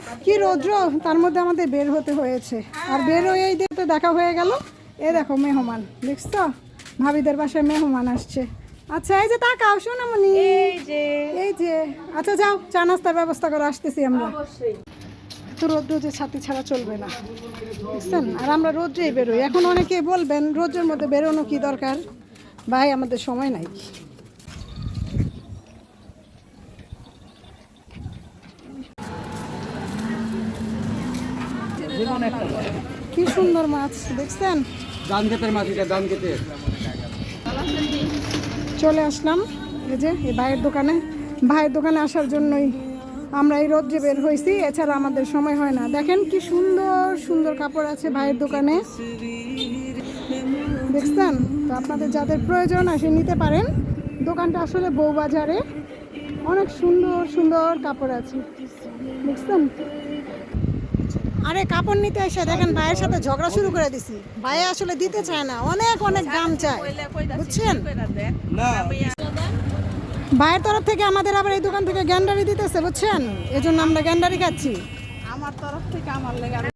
উফ কি রৌদ্র। তার মধ্যে আমাদের বের হতে হয়েছে। আর বের হয়েই দিয়ে তো দেখা হয়ে গেল। এ দেখো মেহমান। দেখছ? ভাবিদের বাসায় মেহমান আসছে। আচ্ছা এই যে তাকাও সোনামণি। এই যে। এই যে। আচ্ছা যাও চা নাস্তার ব্যবস্থা করে আসতেছি আমরা। তো রৌদ্র যে ছাতি ছাড়া চলবে না। বুঝছেন? আর আমরা রোদ্রেই বেরোই। এখন অনেকে বলবেন রোদ্রের মধ্যে বেরোনো কি দরকার? ভাই আমাদের সময় নাই। কি সুন্দর মাছ দেখছেন? ধান খেতের মাছ এটা ধান খেতের চলে আসলাম এই যে এই ভাইয়ের দোকানে। ভাইয়ের দোকানে আসার জন্যই আমরা এই রোদ্রে বের হয়েছি এছাড়া আমাদের সময় হয় না। দেখেন কি সুন্দর সুন্দর কাপড় আছে ভাইয়ের দোকানে। দেখছেন? তো আপনাদের যাদের প্রয়োজন আসে নিতে পারেন। দোকানটা আসলে বউবাজারে অনেক সুন্দর সুন্দর কাপড় আছে। দেখছেন? আরে কাপড় নিতে এসে দেখেন ভাইয়ের সাথে ঝগড়া শুরু করে দিছি। ভাই আসলে দিতে চায় না অনেক অনেক দাম চায় বুঝছেন? ভাইয়ের তরফ থেকে আমাদের আবার এই দোকান থেকে গ্যান্ডারি দিতেছে বুঝছেন? এজন্য আমরা গ্যান্ডারি খাচ্ছি। আমার তরফ থেকে আমার লেগে